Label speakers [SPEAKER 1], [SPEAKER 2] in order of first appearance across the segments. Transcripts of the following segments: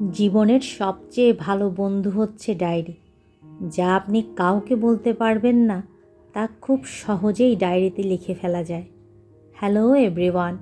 [SPEAKER 1] জীবনের সবচেয়ে ভালো বন্ধু হচ্ছে ডায়েরি। যা আপনি কাউকে বলতে পারবেন না, তা খুব সহজেই ডায়েরিতে লিখে ফেলা যায়। হ্যালো এভরিওয়ান,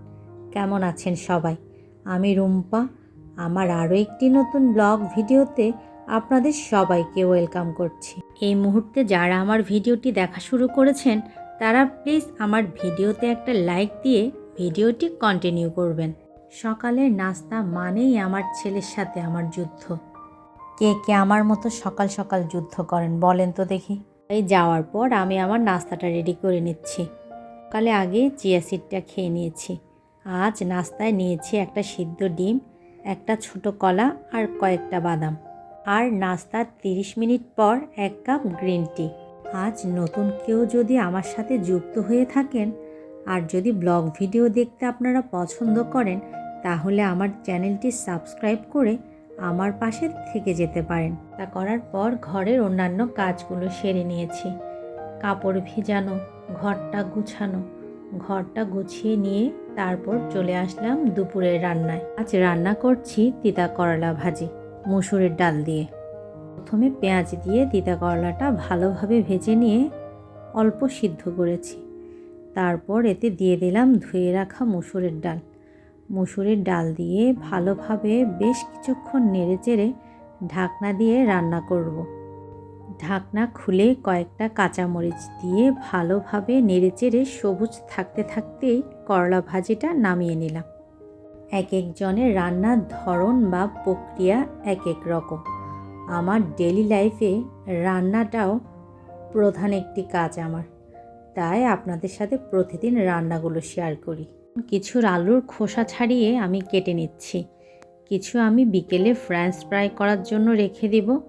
[SPEAKER 1] কেমন আছেন সবাই? আমি রুম্পা। আমার আরও একটি নতুন ব্লগ ভিডিওতে আপনাদের সবাইকে ওয়েলকাম করছি। এই মুহূর্তে যারা আমার ভিডিওটি দেখা শুরু করেছেন, তারা প্লিজ আমার ভিডিওতে একটা লাইক দিয়ে ভিডিওটি কন্টিনিউ করবেন। সকালের নাস্তা মানেই আমার ছেলের সাথে আমার যুদ্ধ। কে কে আমার মতো সকাল সকাল যুদ্ধ করেন বলেন তো দেখি। এই যাওয়ার পর আমি আমার নাস্তাটা রেডি করে নিচ্ছি। সকালে আগে চিয়া সিডটা খেয়ে নিয়েছি। আজ নাস্তায় নিয়েছি একটা সিদ্ধ ডিম, একটা ছোট কলা আর কয়েকটা বাদাম। আর নাস্তার তিরিশ মিনিট পর এক কাপ গ্রিন টি। আজ নতুন কেউ যদি আমার সাথে যুক্ত হয়ে থাকেন, আর যদি ব্লগ ভিডিও দেখতে আপনারা পছন্দ করেন তাহলে আমার চ্যানেলটি সাবস্ক্রাইব করে আমার পাশে থেকে যেতে পারেন। তা করার পর ঘরের অন্যান্য কাজগুলো সেরে নিয়েছি। কাপড় ভিজানো, ঘরটা গুছানো, ঘরটা গুছিয়ে নিয়ে তারপর চলে আসলাম দুপুরের রান্নায়। আজ রান্না করছি তিতা করলা ভাজি, মুসুরের ডাল দিয়ে। প্রথমে পেঁয়াজ দিয়ে তিতা করলাটা ভালোভাবে ভেজে নিয়ে অল্প সিদ্ধ করেছি। তারপর এতে দিয়ে দিলাম ধুয়ে রাখা মুসুরের ডাল। মুসুরির ডাল দিয়ে ভালোভাবে বেশ কিছুক্ষণ নেড়ে চেড়ে ঢাকনা দিয়ে রান্না করব। ঢাকনা খুলে কয়েকটা কাঁচামরিচ দিয়ে ভালোভাবে নেড়ে চেড়ে সবুজ থাকতে থাকতেই করলা ভাজিটা নামিয়ে নিলাম। এক একজনের রান্নার ধরন বা প্রক্রিয়া এক এক রকম। আমার ডেলি লাইফে রান্নাটাও প্রধান একটি কাজ আমার। তাই আপনাদের সাথে প্রতিদিন রান্নাগুলো শেয়ার করি। কিছু আলুর খোসা ছাড়িয়ে আমি কেটে নিচ্ছি। কিছু আমি বিকেলে ফ্রেঞ্চ ফ্রাই করার জন্য রেখে দেব।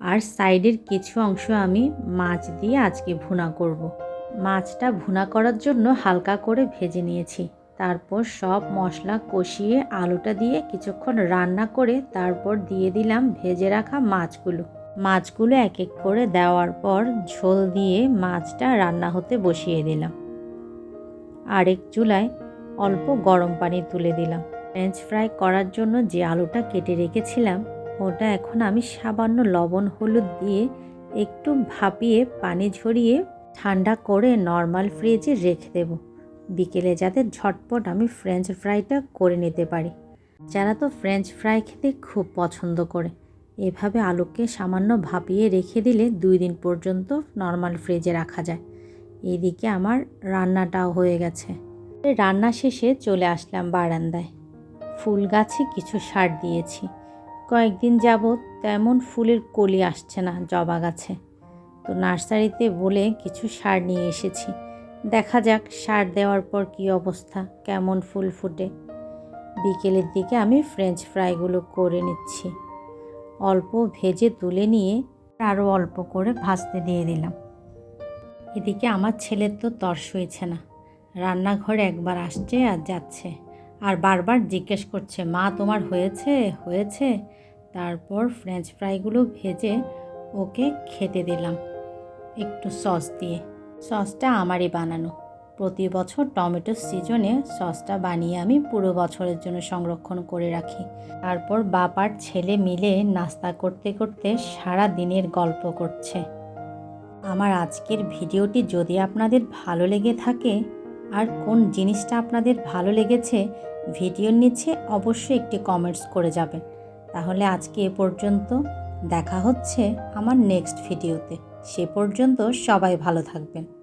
[SPEAKER 1] আর সাইডের কিছু অংশ আমি মাছ দিয়ে আজকে ভুনা করব। মাছটা ভুনা করার জন্য হালকা করে ভেজে নিয়েছি। তারপর সব মশলা কষিয়ে আলুটা দিয়ে কিছুক্ষণ রান্না করে তারপর দিয়ে দিলাম ভেজে রাখা মাছগুলো। মাছগুলো এক এক করে দেওয়ার পর ঝোল দিয়ে মাছটা রান্না হতে বসিয়ে দিলাম। আরেক চুলায় অল্প গরম পানি তুলে দিলাম। ফ্রেঞ্চ ফ্রাই করার জন্য যে আলুটা কেটে রেখেছিলাম, ওটা এখন আমি সামান্য লবণ, হলুদ দিয়ে একটু ভাপিয়ে পানি ঝরিয়ে ঠান্ডা করে নর্মাল ফ্রিজে রেখে দেব। বিকেলে যাতে ঝটপট আমি ফ্রেঞ্চ ফ্রাইটা করে নিতে পারি। যারা তো ফ্রেঞ্চ ফ্রাই খেতে খুব পছন্দ করে, এভাবে আলুকে সামান্য ভাপিয়ে রেখে দিলে দুই দিন পর্যন্ত নর্মাল ফ্রিজে রাখা যায়। এদিকে আমার রান্নাটাও হয়ে গেছে। রান্না শেষে চলে আসলাম বারান্দায়। ফুল গাছে কিছু সার দিয়েছি। কয়েকদিন যাবৎ তেমন ফুলের কলি আসছে না জবা গাছে। তো নার্সারিতে বলে কিছু সার নিয়ে এসেছি। দেখা যাক সার দেওয়ার পর কি অবস্থা, কেমন ফুল ফুটে। বিকেলের দিকে আমি ফ্রেঞ্চ ফ্রাইগুলো করে নিচ্ছি। অল্প ভেজে তুলে নিয়ে আরও অল্প করে ভাজতে দিয়ে দিলাম। এদিকে আমার ছেলের তো তর্স হয়েছে না। রান্নাঘরে একবার আসছে আর যাচ্ছে। আর বারবার জিজ্ঞেস করছে, মা, তোমার হয়েছে? হয়েছে? তারপর ফ্রেঞ্চ ফ্রাইগুলো ভেজে ওকে খেতে দিলাম একটু সস দিয়ে। সসটা আমারই বানানো। প্রতি বছর টমেটো সিজনে সসটা বানিয়ে আমি পুরো বছরের জন্য সংরক্ষণ করে রাখি। তারপর বাবার ছেলে মিলে নাস্তা করতে করতে সারা দিনের গল্প করছে। আমার আজকের ভিডিওটি যদি আপনাদের ভালো লেগে থাকে আর কোন জিনিসটা আপনাদের ভালো লেগেছে ভিডিওর নিচে অবশ্যই একটি কমেন্টস করে যাবেন। তাহলে আজকে এ পর্যন্ত, দেখা হচ্ছে আমার নেক্সট ভিডিওতে সে পর্যন্ত সবাই ভালো থাকবেন।